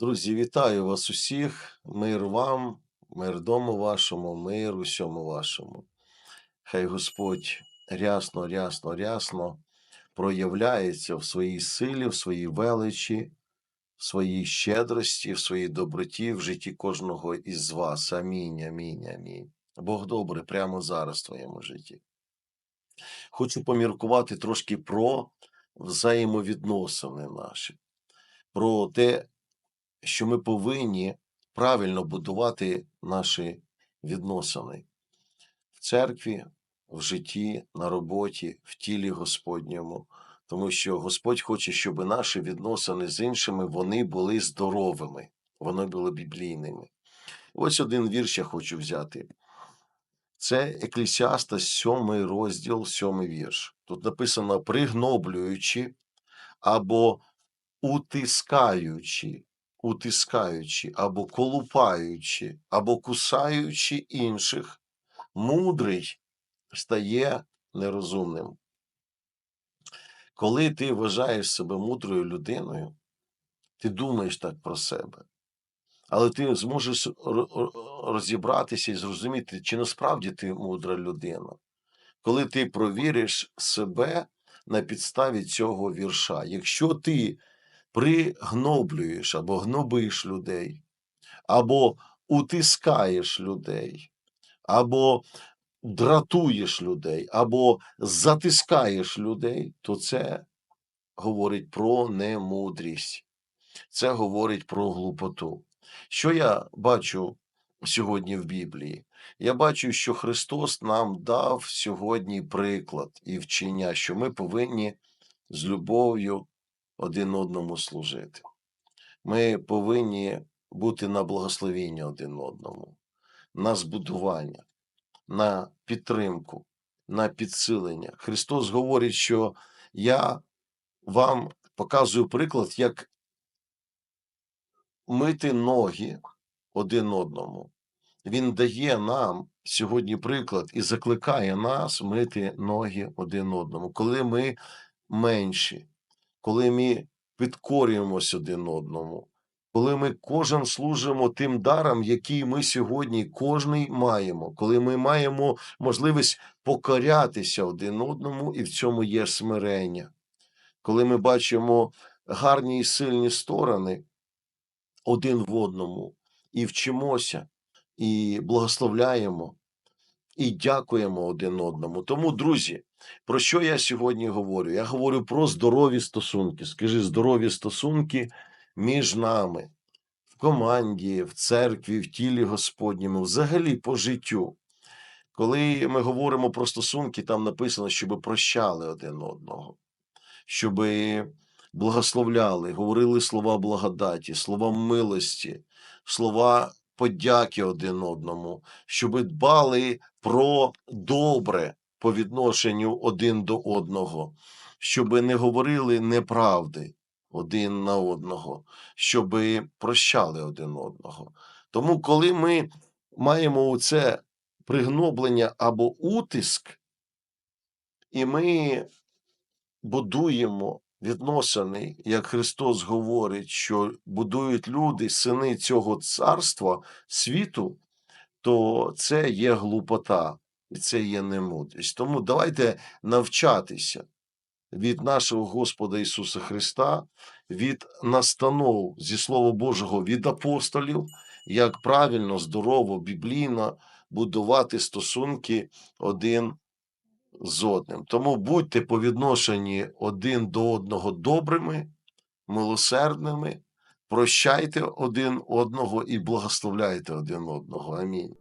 Друзі, вітаю вас усіх. Мир вам, мир дому вашому, мир усьому вашому. Хай Господь рясно, рясно, рясно проявляється в своїй силі, в своїй величі, в своїй щедрості, в своїй доброті в житті кожного із вас. Амінь, амінь, амінь. Бог добрий прямо зараз в твоєму житті. Хочу поміркувати трошки про взаємовідносини наші, про те, що ми повинні правильно будувати наші відносини в церкві, в житті, на роботі, в тілі Господньому. Тому що Господь хоче, щоб наші відносини з іншими вони були здоровими, вони були біблійними. Ось один вірш я хочу взяти. Це Еклесіаста, сьомий розділ, сьомий вірш. Тут написано пригноблюючи або утискаючи, утискаючи, або колупаючи, або кусаючи інших, мудрий стає нерозумним. Коли ти вважаєш себе мудрою людиною, ти думаєш так про себе. Але ти зможеш ро- ро- розібратися і зрозуміти, чи насправді ти мудра людина. Коли ти провіриш себе на підставі цього вірша. Якщо ти пригноблюєш або гнобиш людей, або утискаєш людей, або дратуєш людей, або затискаєш людей, то це говорить про немудрість. Це говорить про глупоту. Що я бачу сьогодні в Біблії? Я бачу, що Христос нам дав сьогодні приклад і вчення, що ми повинні з любов'ю один одному служити. Ми повинні бути на благословіння один одному, на збудування, на підтримку, на підсилення. Христос говорить, що я вам показую приклад, як мити ноги один одному. Він дає нам сьогодні приклад і закликає нас мити ноги один одному, коли ми менші, коли ми підкорюємось один одному, коли ми кожен служимо тим дарам, які ми сьогодні кожний маємо, коли ми маємо можливість покорятися один одному, і в цьому є смирення, коли ми бачимо гарні і сильні сторони один в одному і вчимося, і благословляємо, і дякуємо один одному. Тому, друзі, про що я сьогодні говорю? Я говорю про здорові стосунки. Скажи, здорові стосунки між нами в команді, в церкві, в тілі Господньому, взагалі по життю. Коли ми говоримо про стосунки, там написано, щоб прощали один одного, щоб благословляли, говорили слова благодаті, слова милості, слова подяки один одному, щоб дбали про добре по відношенню один до одного, щоб не говорили неправди один на одного, щоб прощали один одного. Тому, коли ми маємо це пригноблення або утиск, і ми будуємо відносини, як Христос говорить, що будують люди, сини цього царства світу, то це є глупота і це є немудрість. Тому давайте навчатися від нашого Господа Ісуса Христа, від настанов зі Слова Божого від апостолів, як правильно, здорово, біблійно будувати стосунки один з одним. Тому будьте по відношенні один до одного добрими, милосердними, прощайте один одного і благословляйте один одного. Амінь.